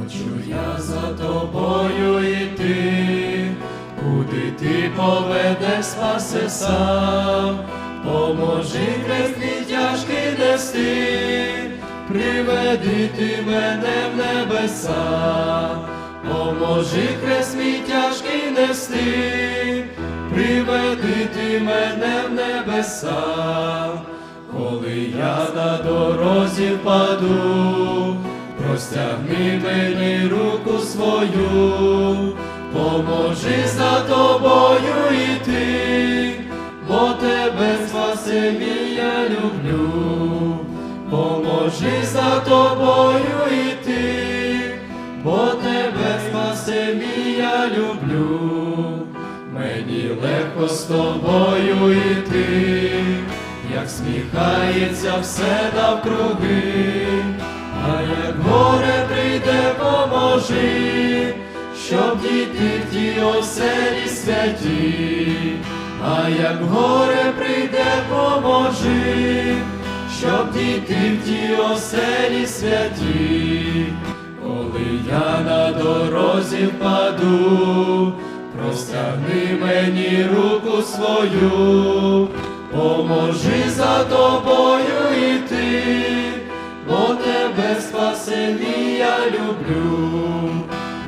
Хочу я за тобою йти, куди ти поведеш спаси сам, поможи хрест мій тяжкий нести, приведи ти мене в небеса, поможи хрест мій тяжкий нести, приведи ти мене в небеса, коли я на дорозі впаду, простягни мені руку свою, поможи за тобою йти, бо тебе спасибі я люблю, поможи за тобою йти, бо тебе спасибі я люблю, мені легко з тобою йти, як сміхається все навкруги. А як прийде, поможи, щоб діти в тій оселі святі, а як горе прийде, поможи, щоб діти в тій оселі святі, коли я на дорозі впаду, простягни мені руку свою, поможи за тобою йти тебе спасені я люблю,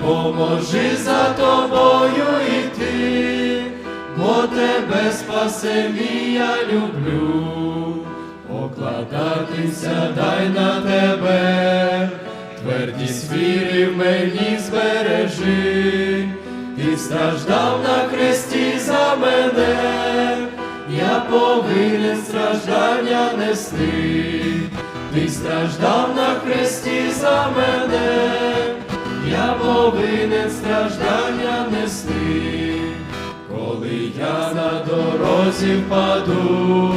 поможи за тобою йти, бо тебе спасені я люблю, покладатися дай на тебе, твердість віри в мені збережи, ти страждав на хресті за мене, я повинен страждання нести. Ти страждав на хресті за мене, я повинен страждання нести, коли я на дорозі впаду,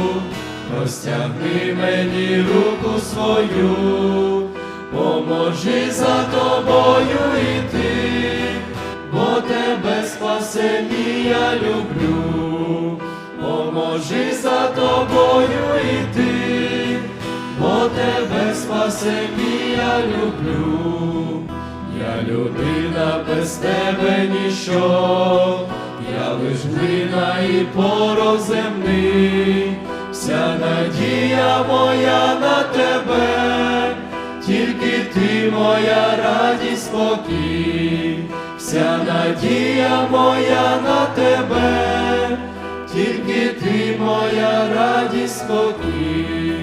простягни мені руку свою, поможи за тобою йти, бо тебе спасені я люблю, поможи за тобою йти бо тебе спасибі я люблю, я людина без тебе ніщо, я лиш глина і порох земний, вся надія моя на тебе, тільки ти моя радість спокій, вся надія моя на тебе, тільки ти моя радість спокій.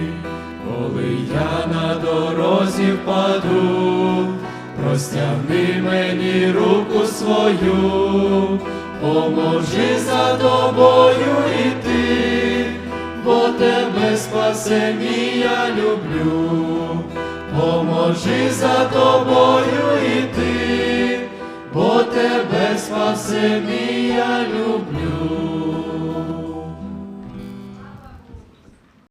Коли я на дорозі впаду, простягни мені руку свою, поможи за тобою йти, бо тебе спасені я люблю, поможи за тобою йти, бо тебе спасені я люблю.